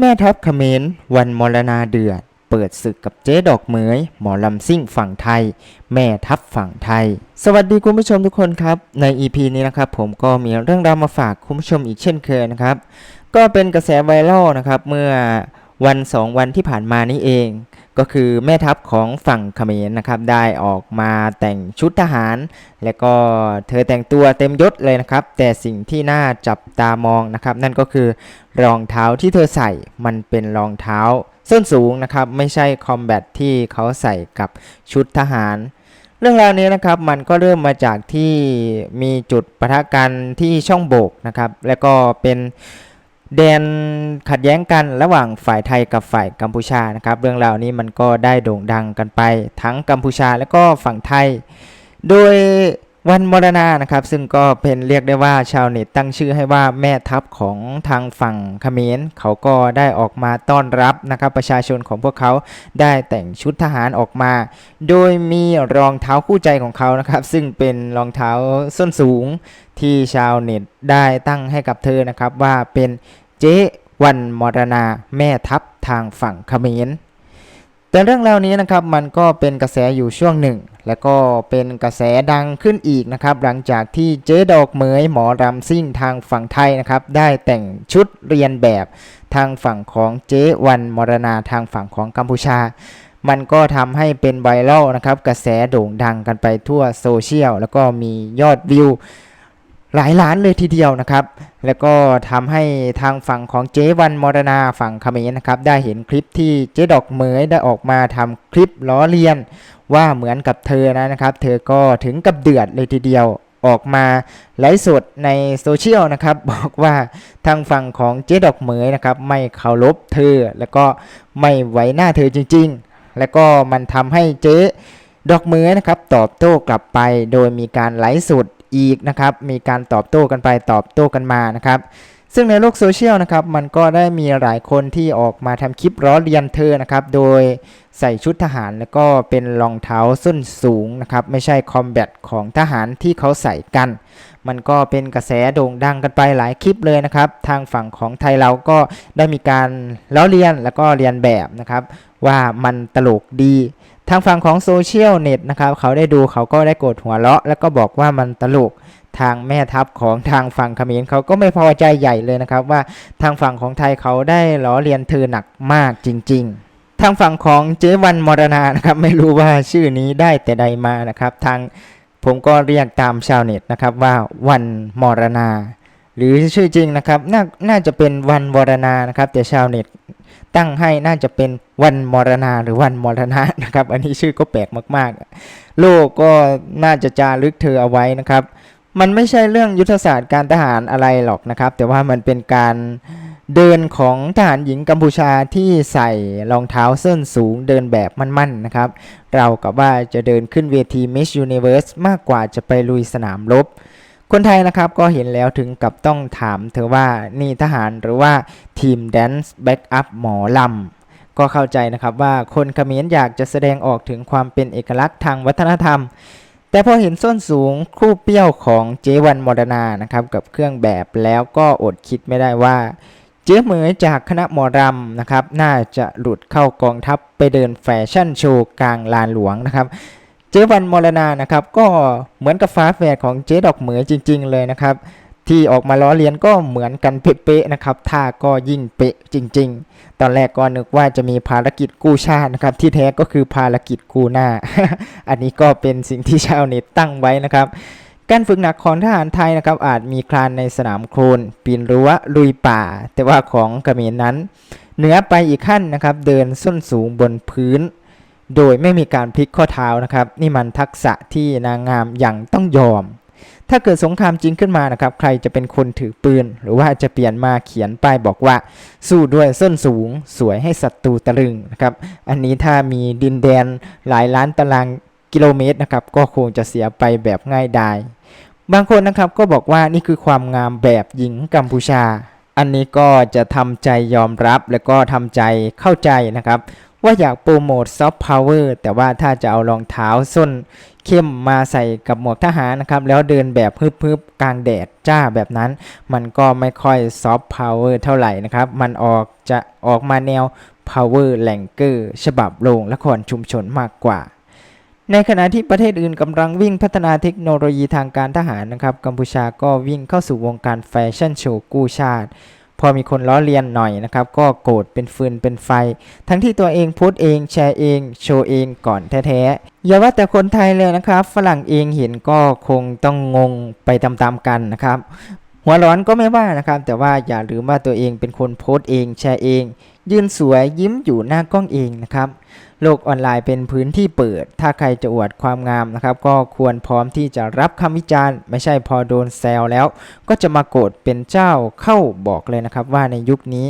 แม่ทัพเขมรวันมรณาเดือด เปิดศึกกับเจ๊ดอกเหมย หมอลำซิ่งฝั่งไทย แม่ทัพฝั่งไทย สวัสดีคุณผู้ชมทุกคนครับ ใน EP นี้นะครับผมก็มีเรื่องราวมาฝากคุณผู้ชมอีกเช่นเคยนะครับ ก็เป็นกระแสไวรัลนะครับเมื่อวันสองวันที่ผ่านมานี้เอง ก็คือแม่ทัพของฝั่งเขมรนะครับได้ออกมาแต่งชุดทหาร และก็เธอแต่งตัวเต็มยศเลยนะครับ แต่สิ่งที่น่าจับตามองนะครับ นั่นก็คือรองเท้าที่เธอใส่มันเป็นรองเท้าส้นสูงนะครับ ไม่ใช่คอมแบทที่เขาใส่กับชุดทหารเรื่องราวนี้นะครับมันก็เริ่มมาจากที่มีจุดปะทะกันที่ช่องโบกนะครับ แล้วก็เป็น แดนขัดแย้งกันระหว่างฝ่ายไทยกับฝ่ายกัมพูชานะครับ เรื่องราวนี้มันก็ได้โด่งดังกันไป ทั้งกัมพูชาและก็ฝั่งไทย โดยวันมรณานะครับ ซึ่งก็เป็นเรียกได้ว่าชาวเน็ตตั้งชื่อให้ว่าแม่ทัพของทางฝั่งเขมรเขาก็ได้ออกมาต้อนรับนะครับ ประชาชนของพวกเขาได้แต่งชุดทหารออกมา โดยมีรองเท้าคู่ใจของเขานะครับ ซึ่งเป็นรองเท้าส้นสูงที่ชาวเน็ตได้ตั้งให้กับเธอนะครับว่าเป็น เจ๊วันมรณาแม่ทัพทางฝั่งเขมรแต่เรื่องราวนี้นะครับมันก็เป็นกระแสอยู่ช่วงหนึ่ง แล้วก็เป็นกระแสดังขึ้นอีกนะครับ หลังจากที่เจ๊ดอกเหมยหมอรำซิ่งทางฝั่งไทยนะครับ ได้แต่งชุดเรียนแบบทางฝั่งของเจ๊วันมรณาทางฝั่งของกัมพูชา มันก็ทำให้เป็นไวรัลนะครับ กระแสโด่งดังกันไปทั่วโซเชียลแล้วก็มียอดวิว หลายล้านเลยทีเดียวนะครับ แล้วก็ทำให้ทางฝั่งของเจ๊วันมรณาฝั่งเขมรนะครับ ได้เห็นคลิปที่เจ๊ดอกเหมยได้ออกมาทำคลิปล้อเลียน ว่าเหมือนกับเธอนะนะครับ เธอก็ถึงกับเดือดเลยทีเดียวออกมาไลฟ์สดในโซเชียลนะครับ บอกว่าทางฝั่งของเจ๊ดอกเหมยนะครับ ไม่เคารพเธอ แล้วก็ไม่ไว้หน้าเธอจริง ๆ แล้วก็มันทำให้เจ๊ดอกเหมยนะครับ ตอบโต้กลับไปโดยมีการไลฟ์สด อีกนะครับ มีการตอบโต้กันไปตอบโต้กันมานะครับซึ่งในโลกโซเชียลนะครับมันก็ได้มีหลายคนที่ออกมาทำคลิปล้อเลียนเธอนะครับ โดยใส่ชุดทหารแล้วก็เป็นรองเท้าส้นสูงนะครับ ไม่ใช่คอมแบทของทหารที่เขาใส่กัน มันก็เป็นกระแสโด่งดังกันไปหลายคลิปเลยนะครับ ทางฝั่งของไทยเราก็ได้มีการล้อเลียนแล้วก็เรียนแบบนะครับ ว่ามันตลกดี ทางฝั่งของโซเชียลเน็ตนะครับเขาได้ดูเขาก็ได้กดหัวเราะ แล้วก็บอกว่ามันตลกทางแม่ทัพของทางฝั่งเขมรเขาก็ไม่พอใจใหญ่เลยนะครับ ว่าทางฝั่งของไทยเขาได้ล้อเลียนเธอหนักมากจริง ๆทางฝั่งของเจวันมรณานะครับไม่รู้ว่าชื่อนี้ได้แต่ใดมานะครับ ทางผมก็เรียกตามชาวเน็ตนะครับว่าวันมรณา หรือชื่อจริงนะครับนน่าจะเป็นวันวรณานะครับ แต่ชาวเน็ต ตั้งให้น่าจะเป็นวันมรณาหรือวันมรณะนะครับ อันนี้ชื่อก็แปลกมากๆ โลกก็น่าจะจารึกเธอเอาไว้นะครับ มันไม่ใช่เรื่องยุทธศาสตร์การทหารอะไรหรอกนะครับ แต่ว่ามันเป็นการเดินของทหารหญิงกัมพูชาที่ใส่รองเท้าส้นสูงเดินแบบมั่นๆนะครับ เรากับว่าจะเดินขึ้นเวที Miss Universe มากกว่าจะไปลุยสนามรบ คนไทยนะครับก็เห็นแล้วถึงกับต้องถามเธอว่านี่ทหารหรือว่าทีมแดนซ์แบ็กอัพหมอลำก็เข้าใจนะครับว่าคนเขมรอยากจะแสดงออกถึงความเป็นเอกลักษณ์ทางวัฒนธรรม แต่พอเห็นส้นสูงคู่เปรี้ยวของเจวันมรณานะครับกับเครื่องแบบแล้วก็อดคิดไม่ได้ว่า เจ๊เหมยจากคณะหมอรำนะครับน่าจะหลุดเข้ากองทัพไปเดินแฟชั่นโชว์กลางลานหลวงนะครับ เจ๊วันมรณานะครับก็เหมือนกับฟ้าแฝดของเจ๊ดอกเหมยจริง ๆ เลยนะครับ ที่ออกมาล้อเลียนก็เหมือนกันเป๊ะๆนะครับท่าก็ยิ่งเป๊ะจริง ๆ ตอนแรกก็นึกว่าจะมีภารกิจกู้ชาตินะครับ ที่แท้ก็คือภารกิจกู้หน้า อันนี้ก็เป็นสิ่งที่ชาวเน็ตตั้งไว้นะครับการฝึกหนักของทหารไทยนะครับอาจมีคลานในสนามโคลนปีนรั้วลุยป่า แต่ว่าของกระเขมรนั้นเหนือไปอีกขั้นนะครับ เดินส้นสูงบนพื้น โดยไม่มีการพลิกข้อเท้านะครับ นี่มันทักษะที่นางงามยังต้องยอม ถ้าเกิดสงครามจริงขึ้นมานะครับ ใครจะเป็นคนถือปืน หรือว่าจะเปลี่ยนมาเขียนป้ายบอกว่า สู้ด้วยส้นสูง สวยให้ศัตรูตะลึงนะครับ อันนี้ถ้ามีดินแดนหลายล้านตารางกิโลเมตรนะครับ ก็คงจะเสียไปแบบง่ายดายบางคนนะครับก็บอกว่านี่คือความงามแบบหญิงกัมพูชา อันนี้ก็จะทำใจยอมรับและก็ทำใจเข้าใจนะครับ ว่าอยากโปรโมทซอฟต์พาวเวอร์แต่ว่าถ้าจะเอารองเท้าส้นเข้มมาใส่กับหมวกทหารนะครับ แล้วเดินแบบฮึบๆกลางแดดจ้าแบบนั้น มันก็ไม่ค่อยซอฟต์พาวเวอร์เท่าไหร่นะครับ มันออกจะออกมาแนว power r a n k e r ฉบับโรงละครชุมชนมากกว่าในขณะที่ประเทศอื่นกำลังวิ่งพัฒนาเทคโนโลยีทางการทหารนะครับ กัมพูชาก็วิ่งเข้าสู่วงการแฟชั่นโชว์กู้ชาติ พอมีคนล้อเลียนหน่อยนะครับ ก็โกรธเป็นฟืนเป็นไฟ ทั้งที่ตัวเองโพสเองแชร์เอง โชว์เองก่อนแท้ๆอย่าว่าแต่คนไทยเลยนะครับ ฝรั่งเองเห็นก็คงต้องงงไปตามๆกันนะครับ หัวร้อนก็ไม่ว่านะครับ แต่ว่าอย่าลืมว่าตัวเองเป็นคนโพสต์เองแชร์เอง ยืนสวยยิ้มอยู่หน้ากล้องเองนะครับ โลกออนไลน์เป็นพื้นที่เปิด ถ้าใครจะอวดความงามนะครับ ก็ควรพร้อมที่จะรับคำวิจารณ์ ไม่ใช่พอโดนแซวแล้ว ก็จะมาโกรธเป็นเจ้าเข้าบอกเลยนะครับ ว่าในยุคนี้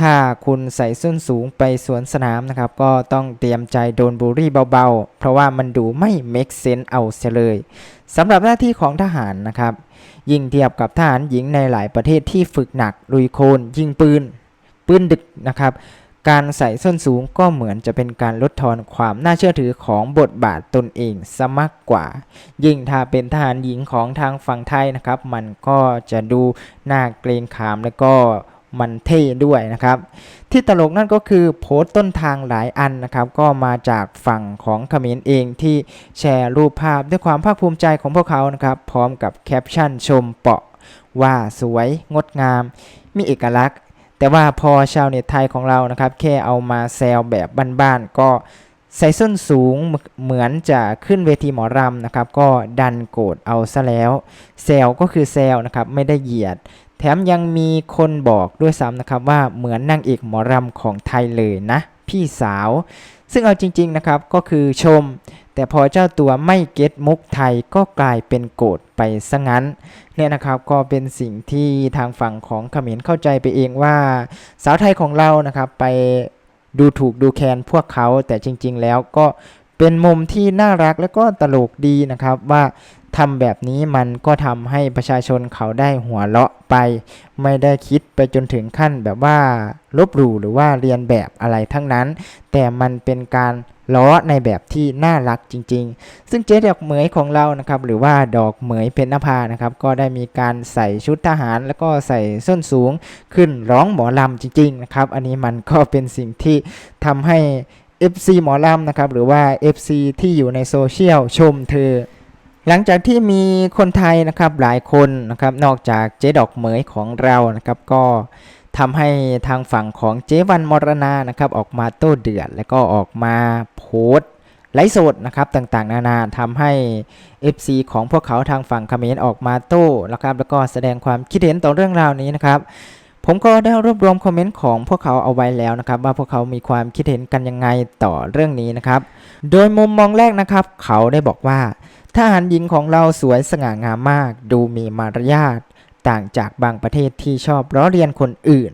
ถ้าคุณใส่ส้นสูงไปสวนสนามนะครับ ก็ต้องเตรียมใจโดนบูลลี่เบาๆ เพราะว่ามันดูไม่ make sense เอาเสียเลยสำหรับหน้าที่ของทหารนะครับ ยิ่งเทียบกับทหารหญิงในหลายประเทศที่ฝึกหนักลุยโคลนยิงปืนปืนดึกนะครับ การใส่ส้นสูงก็เหมือนจะเป็นการลดทอนความน่าเชื่อถือของบทบาทตนเองซะมากกว่า ยิ่งถ้าเป็นทหารหญิงของทางฝั่งไทยนะครับ มันก็จะดูน่าเกรงขามและก็มันเท่ด้วยนะครับ ที่ตลกนั่นก็คือโพสต์ต้นทางหลายอันนะครับ ก็มาจากฝั่งของเขมรเองที่แชร์รูปภาพด้วยความภาคภูมิใจของพวกเขานะครับ พร้อมกับแคปชั่นชมเปาะว่าสวยงดงาม มีเอกลักษณ์ แต่ว่าพอชาวเน็ตไทยของเรานะครับ แค่เอามาแซวแบบบ้านๆก็ใส่ส้นสูงเหมือนจะขึ้นเวทีหมอรำนะครับ ก็ดันโกรธเอาซะแล้วแซวก็คือแซวนะครับไม่ได้เหยียด แถมยังมีคนบอกด้วยซ้ำนะครับว่าเหมือนนางเอกหมอรำของไทยเลยนะ พี่สาว ซึ่งเอาจริง ๆนะครับก็คือชม แต่พอเจ้าตัวไม่เก็ตมุกไทยก็กลายเป็นโกรธ ไปซะงั้นเนี่ยนะครับก็เป็นสิ่งที่ทางฝั่งของเขมรเข้าใจไปเองว่า สาวไทยของเรานะครับไปดูถูกดูแคลนพวกเขาแต่จริง ๆ แล้วก็เป็นมุมที่น่ารักและก็ตลกดีนะครับว่าทำแบบนี้มันก็ทำให้ประชาชนเขาได้หัวเราะไป ไม่ได้คิดไปจนถึงขั้นแบบว่าลบหลู่หรือว่าเรียนแบบอะไรทั้งนั้น แต่มันเป็นการ ล้อในแบบที่น่ารักจริง ๆ ซึ่งเจ๊ดอกเหมยของเรานะครับหรือว่าดอกเหมยเพญนภานะครับก็ได้มีการใส่ชุดทหาร แล้วก็ใส่ส้นสูงขึ้นร้องหมอลำจริง ๆ นะครับ อันนี้มันก็เป็นสิ่งที่ทำให้ FC หมอลำนะครับหรือว่า FC ที่อยู่ในโซเชียลชมเธอหลังจากที่มีคนไทยนะครับหลายคนนะครับนอกจากเจ๊ดอกเหมยของเรานะครับก็ ทำให้ทางฝั่งของเจวันมรณานะครับออกมาโต้เดือด แล้วก็ออกมาโพสต์ไลฟ์สดนะครับต่างๆ นานาทำให้ FC ของพวกเขาทางฝั่งคเมรออกมาโต้นะครับแล้วก็แสดงความคิดเห็นต่อเรื่องราวนี้นะครับ ผมก็ได้รวบรวมคอมเมนต์ของพวกเขาเอาไว้แล้วนะครับ ว่าพวกเขามีความคิดเห็นกันยังไงต่อเรื่องนี้นะครับ โดยมุมมองแรกนะครับ เขาได้บอกว่าทหารหญิงของเราสวยสง่างามมาก ดูมีมารยาท ต่างจากบางประเทศที่ชอบล้อเลียนคนอื่น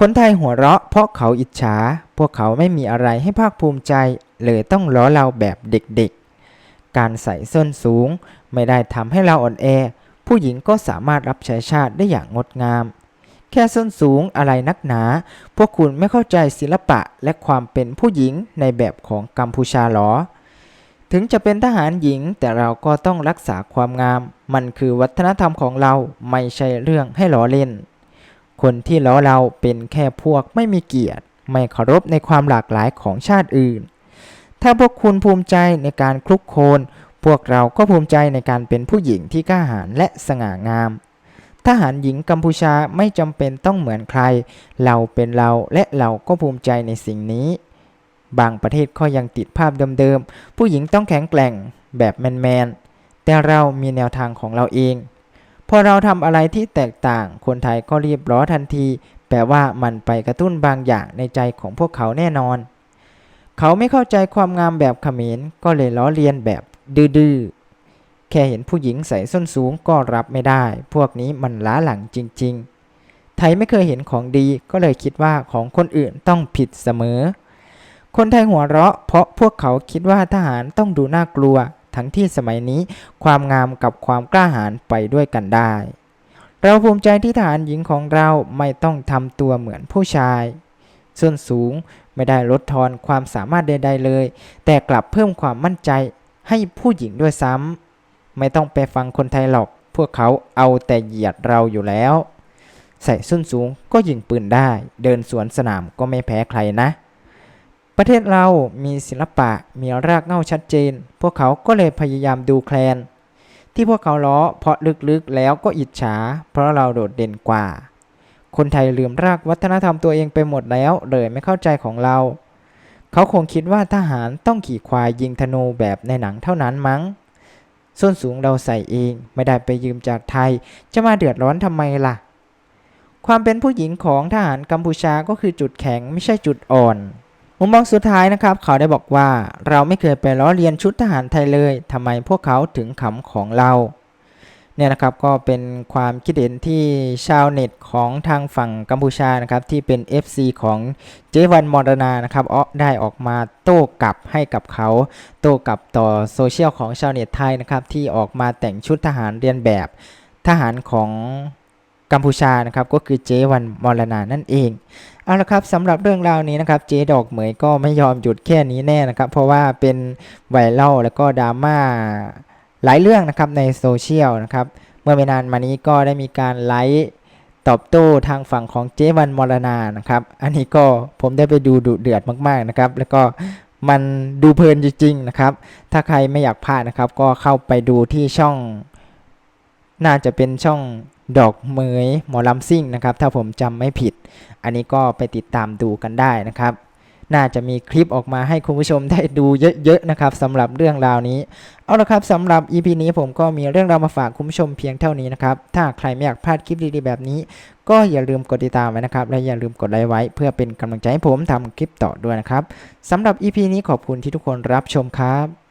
คนไทยหัวเราะเพราะเขาอิจฉา พวกเขาไม่มีอะไรให้ภาคภูมิใจ เลยต้องล้อเราแบบเด็กๆ การใส่ส้นสูง ไม่ได้ทำให้เราอ่อนแอ ผู้หญิงก็สามารถรับใช้ชาติได้อย่างงดงาม แค่ส้นสูงอะไรนักหนา พวกคุณไม่เข้าใจศิลปะและความเป็นผู้หญิงในแบบของกัมพูชาหรอ ถึงจะเป็นทหารหญิงแต่เราก็ต้องรักษาความงาม มันคือวัฒนธรรมของเราไม่ใช่เรื่องให้ล้อเล่น คนที่ล้อเราเป็นแค่พวกไม่มีเกียรติ ไม่เคารพในความหลากหลายของชาติอื่น ถ้าพวกคุณภูมิใจในการคลุกโคลนพวกเราก็ภูมิใจในการเป็นผู้หญิงที่กล้าหาญและสง่างาม ทหารหญิงกัมพูชาไม่จำเป็นต้องเหมือนใคร เราเป็นเราและเราก็ภูมิใจในสิ่งนี้ บางประเทศก็ยังติดภาพเดิมๆ ผู้หญิงต้องแข็งแกร่งแบบแมนๆ แต่เรามีแนวทางของเราเอง พอเราทำอะไรที่แตกต่าง คนไทยก็รีบร้อทันที แปลว่ามันไปกระตุ้นบางอย่างในใจของพวกเขาแน่นอน เขาไม่เข้าใจความงามแบบเขมรก็เลยล้อเลียนแบบดื้อๆ แค่เห็นผู้หญิงใส่ส้นสูงก็รับไม่ได้ พวกนี้มันล้าหลังจริง ๆ ไทยไม่เคยเห็นของดีก็เลยคิดว่าของคนอื่นต้องผิดเสมอ คนไทยหัวเราะเพราะพวกเขาคิดว่าทหารต้องดูน่ากลัว ทั้งที่สมัยนี้ความงามกับความกล้าหาญไปด้วยกันได้ เราภูมิใจที่ทหารหญิงของเราไม่ต้องทำตัวเหมือนผู้ชาย ส่วนสูงไม่ได้ลดทอนความสามารถใดๆเลย แต่กลับเพิ่มความมั่นใจให้ผู้หญิงด้วยซ้ำไม่ต้องไปฟังคนไทยหรอก พวกเขาเอาแต่เหยียดเราอยู่แล้ว ใส่ส้นสูงก็ยิงปืนได้ เดินสวนสนามก็ไม่แพ้ใครนะ ประเทศเรามีศิลปะมีรากเหง้าชัดเจน พวกเขาก็เลยพยายามดูแคลน ที่พวกเขาล้อเพราะลึกๆแล้วก็อิจฉา เพราะเราโดดเด่นกว่า คนไทยลืมรากวัฒนธรรมตัวเองไปหมดแล้วเลยไม่เข้าใจของเรา เขาคงคิดว่าทหารต้องขี่ควายยิงธนูแบบในหนังเท่านั้นมั้ง ส้นสูงเราใส่เองไม่ได้ไปยืมจากไทย จะมาเดือดร้อนทำไมล่ะ ความเป็นผู้หญิงของทหารกัมพูชาก็คือจุดแข็งไม่ใช่จุดอ่อน มุมมองสุดท้ายนะครับ เขาได้บอกว่าเราไม่เคยไปล้อเลียนชุดทหารไทยเลยทำไมพวกเขาถึงขำของเราเนี่ยนะครับก็เป็นความคิดเห็นที่ชาวเน็ตของทางฝั่งกัมพูชานะครับที่เป็น FC ของเจวันมรณานะครับอ้อได้ออกมาโต้กลับให้กับเขา โต้กลับต่อโซเชียลของชาวเน็ตไทยนะครับที่ออกมาแต่งชุดทหารเรียนแบบทหารของกัมพูชานะครับก็คือเจวันมรณานั่นเอง เอาละครับสำหรับเรื่องราวนี้นะครับเจ๊ดอกเหมยก็ไม่ยอมหยุดแค่นี้แน่นะครับ เพราะว่าเป็นไวรัลแล้วก็ดราม่าหลายเรื่องนะครับในโซเชียลนะครับเมื่อไม่นานมานี้ก็ได้มีการไลฟ์ตอบโต้ทางฝั่งของเจวันมรณานะครับ อันนี้ก็ผมได้ไปดูดุเดือดมากๆนะครับ แล้วก็มันดูเพลินจริงๆนะครับ ถ้าใครไม่อยากพลาดนะครับ ก็เข้าไปดูที่ช่อง น่าจะเป็นช่องดอกเหมยหมอลำซิ่งนะครับ ถ้าผมจำไม่ผิด อันนี้ก็ไปติดตามดูกันได้นะครับ น่าจะมีคลิปออกมาให้คุณผู้ชมได้ดูเยอะๆนะครับสำหรับเรื่องราวนี้ เอาละครับสำหรับ EP นี้ผมก็มีเรื่องราวมาฝากคุณผู้ชมเพียงเท่านี้นะครับ ถ้าใครไม่อยากพลาดคลิปดีๆแบบนี้ ก็อย่าลืมกดติดตามไว้นะครับ และอย่าลืมกดไลค์ไว้ เพื่อเป็นกำลังใจให้ผมทำคลิปต่อด้วยนะครับสำหรับ EP นี้ขอบคุณที่ทุกคนรับชมครับ